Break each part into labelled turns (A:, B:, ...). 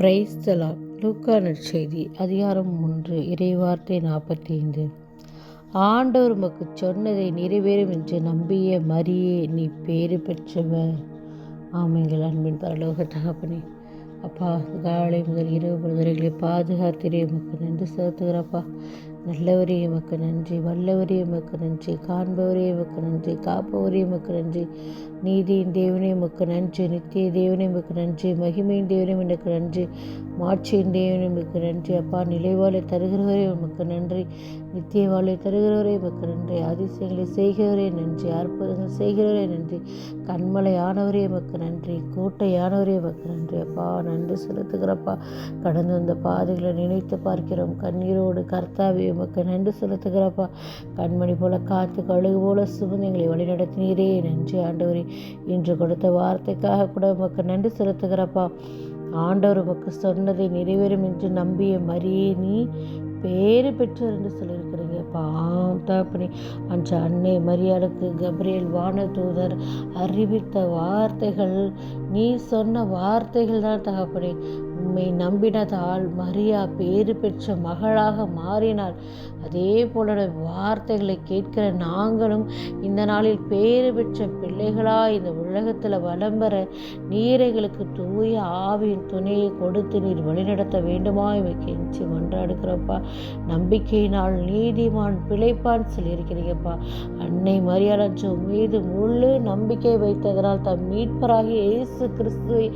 A: பிரைஸ்தலா லூக்கா நற்செய்தி அதிகாரம் ஒன்று இறைவார்த்தை நாற்பத்தி ஐந்து ஆண்டவர் உமக்கு சொன்னதை நிறைவேறும் என்று நம்பிய மரியே நீ பேறு பெற்றவர். ஆமைகள் அன்பின் பரலோக தகப்பனே. அப்பா காலை முதல் இரவு முதல்களை பாதுகாத்திரே உமக்கு நன்றி செலுத்துகிறப்பா நல்லவரே எமக்கு நன்றி வல்லவரே எமக்கு நன்றி காண்பவரே எமக்கு நன்றி காப்பவரே எமக்கு நன்றி நீதியின் தேவனே எமக்கு நன்றி நித்திய தேவனே எமக்கு நன்றி மகிமையின் தேவனே எனக்கு நன்றி மாட்சியின் தேவனே எமக்கு நன்றி அப்பா நிலைவாழை தருகிறவரே உமக்கு நன்றி நித்திய வாழை தருகிறவரே எமக்கு நன்றி அதிசயங்களை செய்கிறவரே நன்றி அற்புதங்கள் செய்கிறவரே நன்றி கண்மலை ஆனவரே எமக்கு நன்றி கோட்டையானவரே எமக்கு நன்றி அப்பா நன்றி செலுத்துகிறப்பா கடந்து வந்த பாதைகளை நினைத்து பார்க்கிறோம் கண்ணீரோடு கர்த்தாவியம் உமக்கு நன்றி செலுத்துகிறப்பா. கண்மணி போல காத்து கழுகு போல சுமந்து எங்களை வழிநடத்தினீரே. நன்றி ஆண்டவரே. இன்று கொடுத்த வார்த்தைக்காக கூட உமக்கு நன்றி செலுத்துகிறப்பா. ஆண்டவர் உமக்கு சொன்னதை நிறைவேறும் என்று நம்பிய மரியே நீ பேறு பெற்றோர் என்று சொல்லியிருக்கிறீங்கப்பா ஆம் அன்று அன்னை மரியாளுக்கு கப்ரியல் வானதூதர் அறிவித்த வார்த்தைகள் நீ சொன்ன வார்த்தைகள் தான் தகப்பனே. உம்மை நம்பினதால் மரியா பேறு பெற்ற மகளாக மாறினாள். அதே போல வார்த்தைகளை கேட்கிற நாங்களும் இந்த நாளில் பேறு பெற்ற பிள்ளைகளா இந்த உலகத்தில் வலம் பெற நீரைகளுக்கு தூய ஆவியின் துணையை கொடுத்து நீர் வழிநடத்த வேண்டுமா? இவை கெஞ்சி மன்றாடுக்கிறப்பா நம்பிக்கையினால் நீதிமான் பிழைப்பான் சொல்லியிருக்கிறீங்கப்பா. அன்னை மரியாதை மீது முழு நம்பிக்கை வைத்ததனால் தம் மீட்பராகி இயேசு கிறிஸ்துவை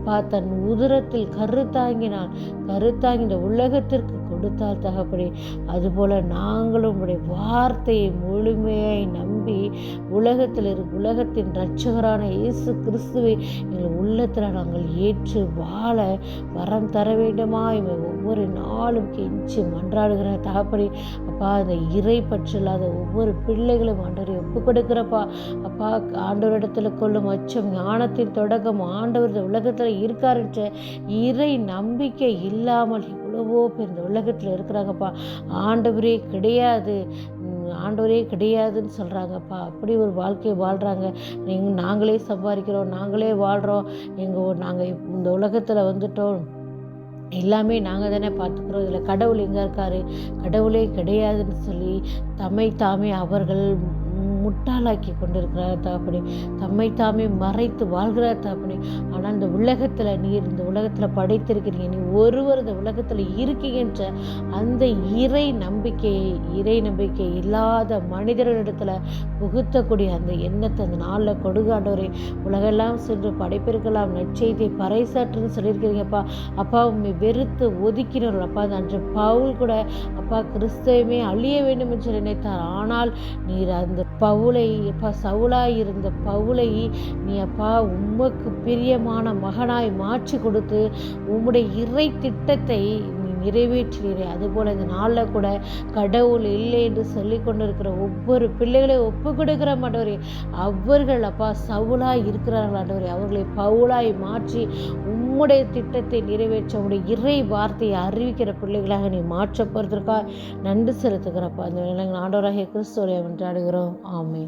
A: அப்பா தன் உதரத்தில் கருத்தாங்கினான் கருத்தாங்கி இந்த உலகத்திற்கு கொடுத்தால் தகப்படி அதுபோல் நாங்களும் உடைய வார்த்தையை முழுமையாய் நம்பி உலகத்தில் இரு உலகத்தின் இரட்சகரான இயேசு கிறிஸ்துவை எங்கள் உள்ளத்தில் நாங்கள் ஏற்று வாழ வரம் தர வேண்டுமா இவை ஒவ்வொரு நாளும் கெஞ்சி மன்றாடுகிற தகப்படி அப்பா இந்த இறை பற்றில்லாத ஒவ்வொரு பிள்ளைகளும் ஆண்டவரை ஒப்பு கொடுக்குறப்பா அப்பா ஆண்டவரிடத்தில் கொள்ளும் அச்சம் ஞானத்தின் தொடக்கம் ஆண்டவர் உலகத்தில் இருக்காருன்ற இறை நம்பிக்கை இல்லாமல் எவ்வளவோ பேர் இந்த உலகத்தில் இருக்கிறாங்கப்பா. ஆண்டவரே கிடையாது. ஆண்டவரே கிடையாதுன்னு சொல்கிறாங்கப்பா அப்படி ஒரு வாழ்க்கையை வாழ்கிறாங்க நீங்கள் நாங்களே சம்பாதிக்கிறோம். நாங்களே வாழ்கிறோம் எங்கள் நாங்கள் இந்த உலகத்தில் வந்துட்டோம். எல்லாமே நாங்கள் தானே பார்த்துக்குறோம். இதில் கடவுள் எங்கே இருக்கார்? கடவுளே கிடையாதுன்னு சொல்லி தம்மை தாமே அவர்கள் முட்டாளாக்கி கொண்டிருக்கிறார் தகப்பனே தம்மை தாமே மறைத்து வாழ்கிறார் தகப்பனே ஆனால் இந்த உலகத்தில் நீர் இந்த உலகத்தில் படைத்திருக்கிறீங்க. நீ ஒருவர் இந்த உலகத்தில் இருக்கீங்கன்ற அந்த இறை நம்பிக்கையை இறை நம்பிக்கை இல்லாத மனிதர்களிடத்தில் புகுத்தக்கூடிய அந்த எண்ணத்தை அந்த நாளில் கொடுகாண்டவரே உலகெல்லாம் சென்று படைப்பிருக்கலாம் நற்செய்தியை பறைசாற்றுன்னு சொல்லியிருக்கிறீங்கப்பா அப்பா. உண்மை வெறுத்து ஒதுக்கினவர்கள் அப்பா. அன்று பவுல் கூட அப்பா கிறிஸ்தவமே அழிய வேண்டும் என்று நினைத்தார். ஆனால் நீர் அந்த பவுலை அப்பா சவுளாய் இருந்த பவுலை நீ அப்பா உமக்கு பிரியமான மகனாய் மாற்றி கொடுத்து உம்முடைய இறை திட்டத்தை நிறைவேற்றினீரே. அதுபோல் இந்த நாளில் கூட கடவுள் இல்லை என்று சொல்லி கொண்டிருக்கிற ஒவ்வொரு பிள்ளைகளையும் ஒப்பு கொடுக்கிற மாட்டவரே அவர்கள் அப்பா சவுலாய் இருக்கிறார்கள் ஆண்டவரே. அவர்களை பவுலாய் மாற்றி உம்முடைய திட்டத்தை நிறைவேற்ற உடைய இறை வார்த்தையை அறிவிக்கிற பிள்ளைகளாக நீ மாற்ற நன்றி செலுத்துகிறப்பா. அந்த ஆண்டவராகிய கிறிஸ்துவை வென்றாடுகிறோம் ஆமே